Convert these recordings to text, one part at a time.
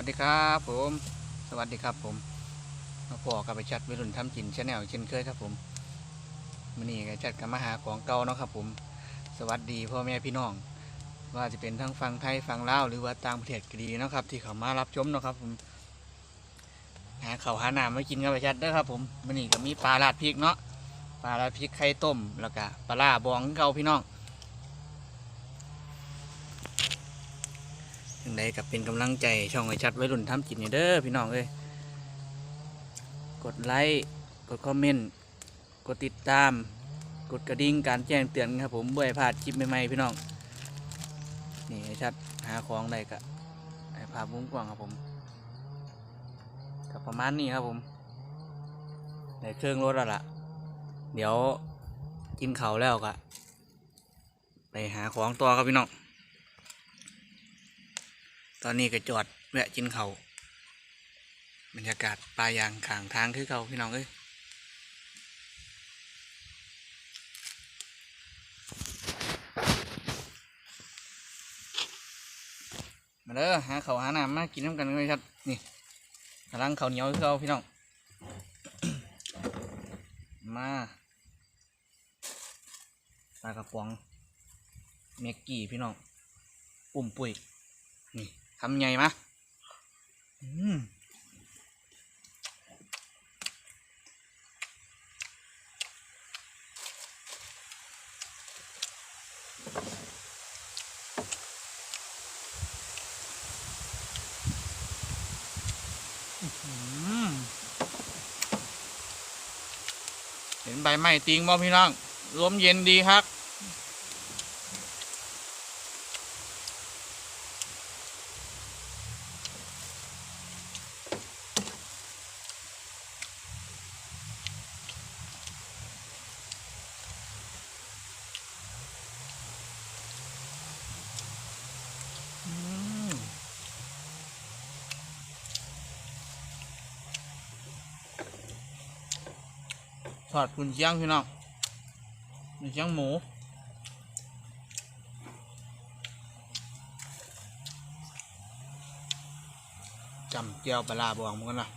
วัสดีครับผม สวัสดีครับผม มาพอกับไปชัดวิรุณทำกินชาแนลเช่นเคยครับผมมื่อนี้ก็จัดกับมาหาของเก่าเนาะครับผม สวัสดีพ่อแม่พี่น้อง ว่าจะเป็นทั้งฟังไทยฟังลาวหรือว่าต่างประเทศก็ดีเนาะครับ ที่เขามารับชมเนาะครับผม หาเขาหาน้ำมากินกับไปชัดด้อครับผมมื่อนี้ก็มีปลาลาดพริกเนาะ ปลาลาดพริกไข่ต้ม แล้วก็ปลาล่าบองเก่าพี่น้อง ยังไดกับเป็นกำลังใจช่องไอชัดไว้รุ่นทำกินนี่เด้อพี่น้องเอ้ยกดไลค์กดคอมเมนต์กดติดตาม กดกระดิ่งการแจ้งเตือนครับผมเบื่อพลาดคลิปใหม่ๆพี่น้องนี่ไอชัดหาของได้กะไอภาพมุ้งกว้างครับผมกับประมาณนี้ครับผมในเครื่องรถแล้วล่ะ เดี๋ยวกินเขาแล้วกะไปหาของตัวครับพี่น้อง ตอนนี้ก็จอดแวะกินเขาบรรยากาศปลายางขางทางคือเขาพี่น้องเอ้ยมาเด้อหาเขาหาน้ำมากินน้ำกันเลยครับนี่กำลังเขาเหนียวคือเขาพี่น้องมาปลากระป๋องเมกกี้พี่น้องปุ่มปุ้ยนี่ ทำไงมะอืมอื้อหือเห็นใบไม้ติงบ่พี่น้องลมเย็นดีครับ ถอดกุนเชียงพี่น้องกุนเชียงหมูจำเจียวปลาบองมันกันนะ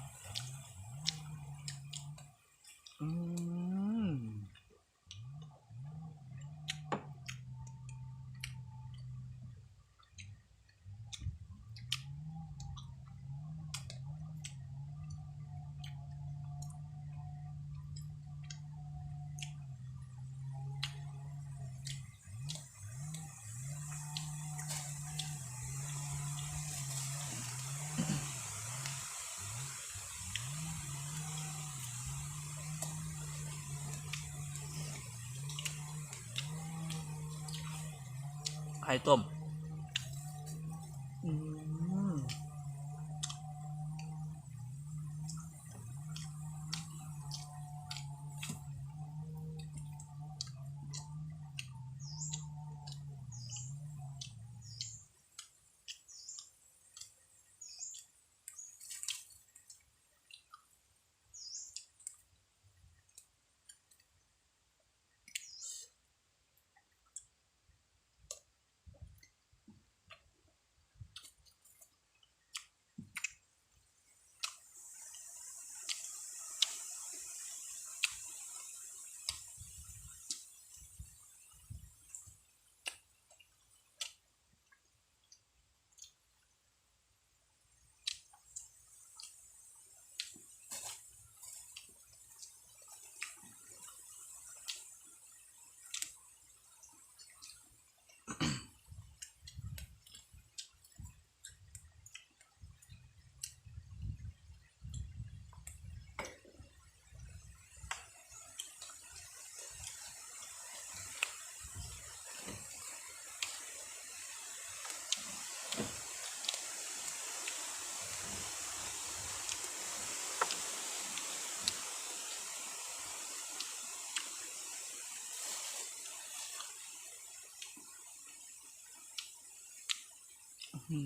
ไข่ต้มอืม อื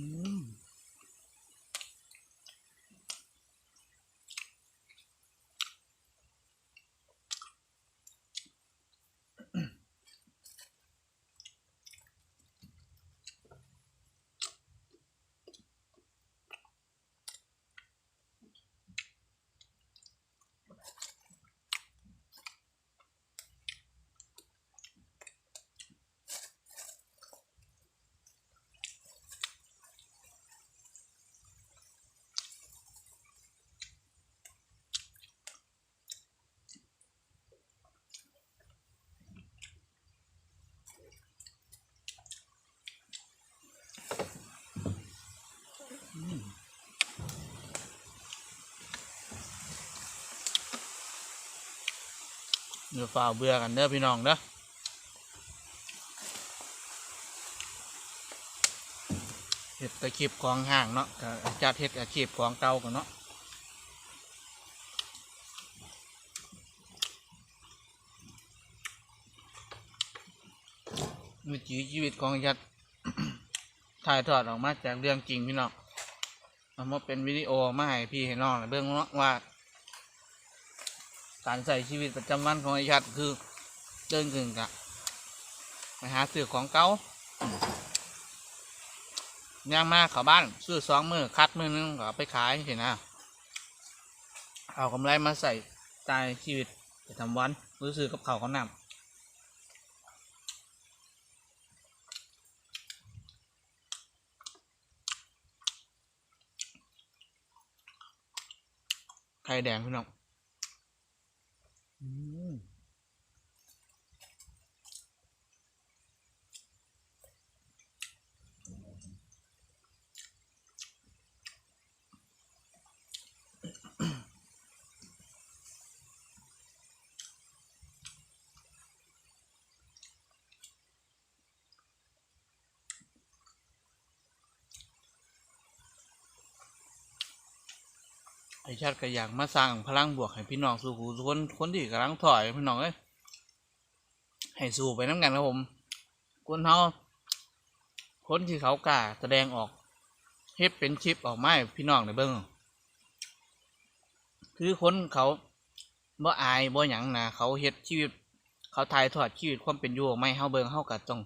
เดี๋ยวฝ่าเบื่อกันเด้อพี่น้องเด้อเฮ็ดอาชีพของห้างเนาะจัดเฮ็ดอาชีพของเก่ากันเนาะวิถีชีวิตของยัดถ่ายทอดออกมาจากเรื่องจริงพี่น้องเอามาเป็นวิดีโอมาให้พี่ให้น้องเบิ่งเนาะว่า การใส่ชีวิตประจำวันของไอ้ชัดคือเดินกึ่งกะไปหาซื้อของเก่าย่างมาเขาบ้านซื้อสองมือคัดมือนึงก็ไปขายเห็นนะเอากำไรมาใส่ใจายชีวิตประจำวันรู้สึกกับเขาเขานำไข่แดงพี่น้อง อื ไอชาติก็อยากมาสร้างพลังบวกให้พี่น้องสู่หูคนคนที่กำลังถอยพี่น้องเอ้ยให้สู้ไปน้ำกันครับผมคนเขาคนที่เขากล้าแสดงออกเฮ็ดเป็นชิปออกมาพี่น้องในเบิ้งคือคนเขาบ่อายบ่หยังนะเขาเฮ็ดชีวิต เขาถ่ายทอดชีวิตความเป็นอยู่ออกมาให้เฮาเบิ่งเฮาก็ต้อง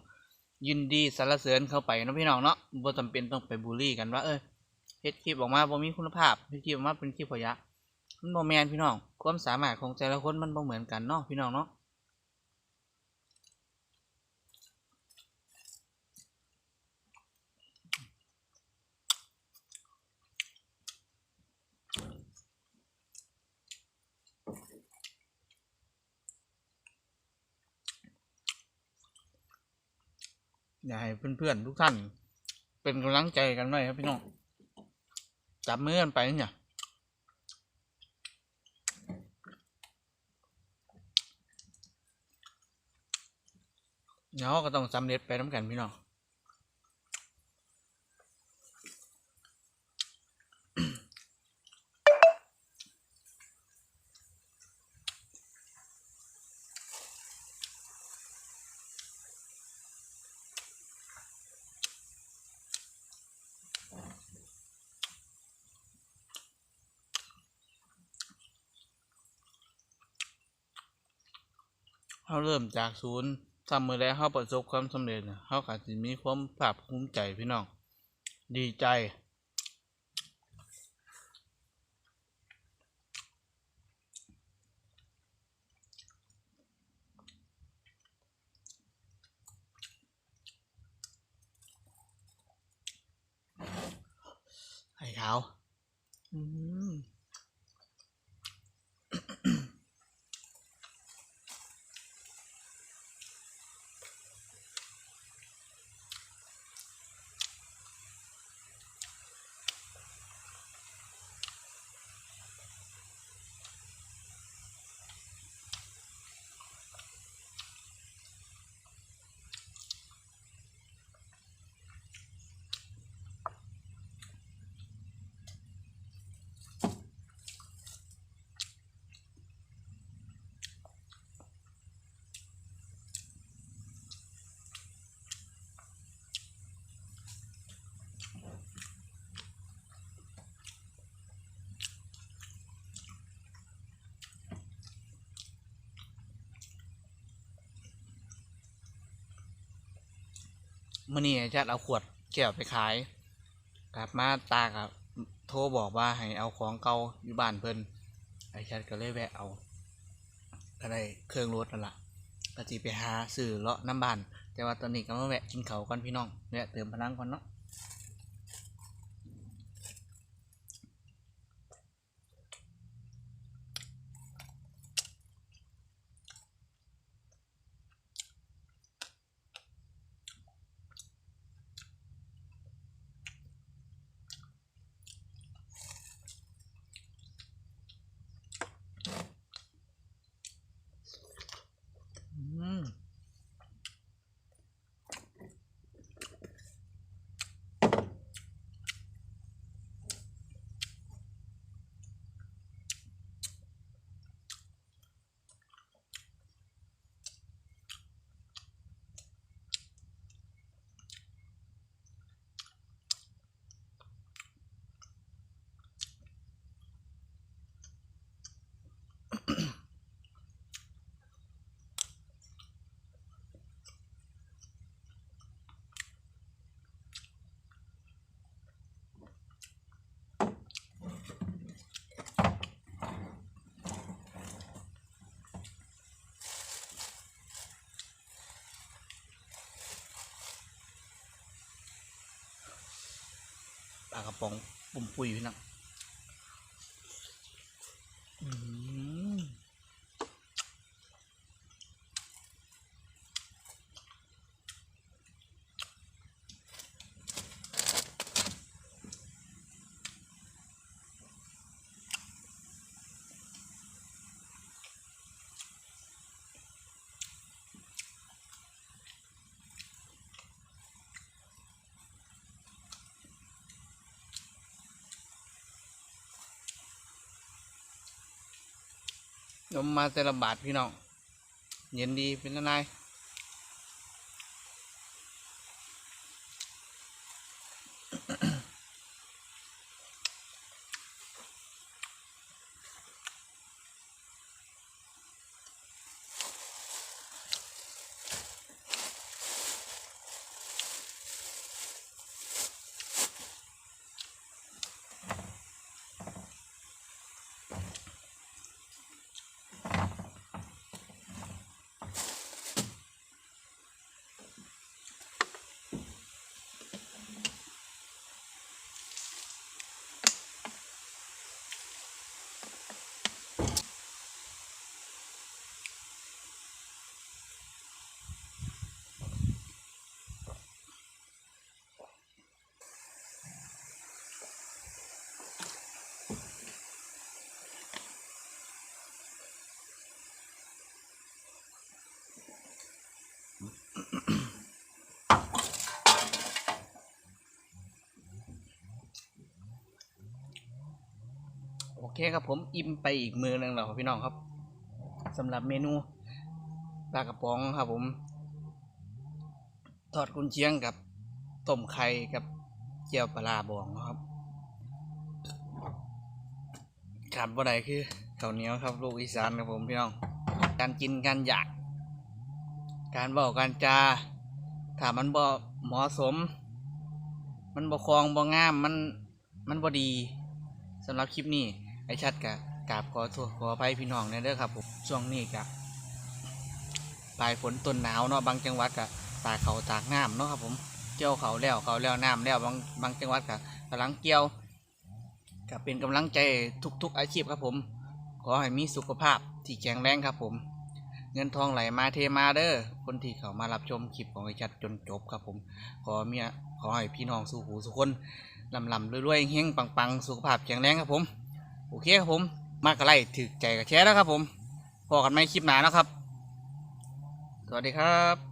ยินดีสรรเสริญเข้าไปนะพี่น้องเนาะบ่จำเป็นต้องไปบูลลี่กันว่าเออ เฮ็ดคลิปออกมาบ่มีคุณภาพเฮ็ดคลิปออกมาเป็นคลิปขยะมันบ่แมนพี่น้องความสามารถของแต่ละคนมันบ่เหมือนกันเนาะพี่น้องเนาะอยากให้เพื่อนๆทุกท่าน เป็นกำลังใจกันไว้ครับพี่น้อง จับมือกันไปเนี่ยเนาะก็ต้องสำเร็จไปน้ำกันพี่น้อง เขาเริ่มจากศูนย์ทำมือแล้วเขาประสบความสำเร็จนะเขาอาจจะมีความภาคภูมิใจพี่น้อง ดีใจไข่ขาว อืม มื่อนี้จัดเอาขวดแก้วไปขาย กลับมาตากับโทรบอกว่าให้เอาของเก่าอยู่บ้านเพิ่นไอ้ชัดก็เลยแวะเอาก็ได้เครื่องรถนั่นละก็จีไปหาสื่อเลาะน้ำบาน แต่ว่าตอนนี้ก็มาแวะกินเขาก่อนพี่น้องแวะเติมพลังก่อนเนาะากระป๋องปุ่มปุยพี่น้องอืม นมมาแต่ละบาทพี่น้องเย็นดีเป็นนายอ เคครับผมอิ่มไปอีกมือหนึ่งแล้วพี่น้องครับสำหรับเมนูปลากระป๋องครับผมทอดกุนเชียงกับต้มไข่กับเจียวปลาบองนะครับขาดบ่ได้คือข้าวเหนียวครับ ลูกอีสานครับผมพี่น้องการกินการอยาก การบอกการจาถ้ามันบ่เหมาะสม มันบ่คลองบ่งามมันมันบ่ดีสำหรับคลิปนี้ ไอชัดกะกราบขอโทษขออภัยพี่น้องเนี่ยเด้อครับผมช่วงนี้กะปลายฝนต้นหนาวเนาะบางจังหวัดกะตากเขาตากน้ำเนาะครับผมเกี่ยวเขาแล้วเขาแล้วน้ำแล้วบางบางจังหวัดกะกำลังเกี่ยวกะเป็นกำลังใจทุก ๆ อาชีพครับผม ขอให้มีสุขภาพที่แข็งแรงครับผม เงินทองไหลมาเทมาเด้อคนที่เขามารับชมคลิปของไอชัดจนจบครับผม ขอเมียขอให้พี่น้องสู้หูสุขคนลำลำรวยๆเฮงๆปังๆ สุขภาพแข็งแรงครับผม โอเคครับผม มากกระไรถือใจกับแชร์แล้วครับผมพอกันไหมคลิปหนานะครับ สวัสดีครับ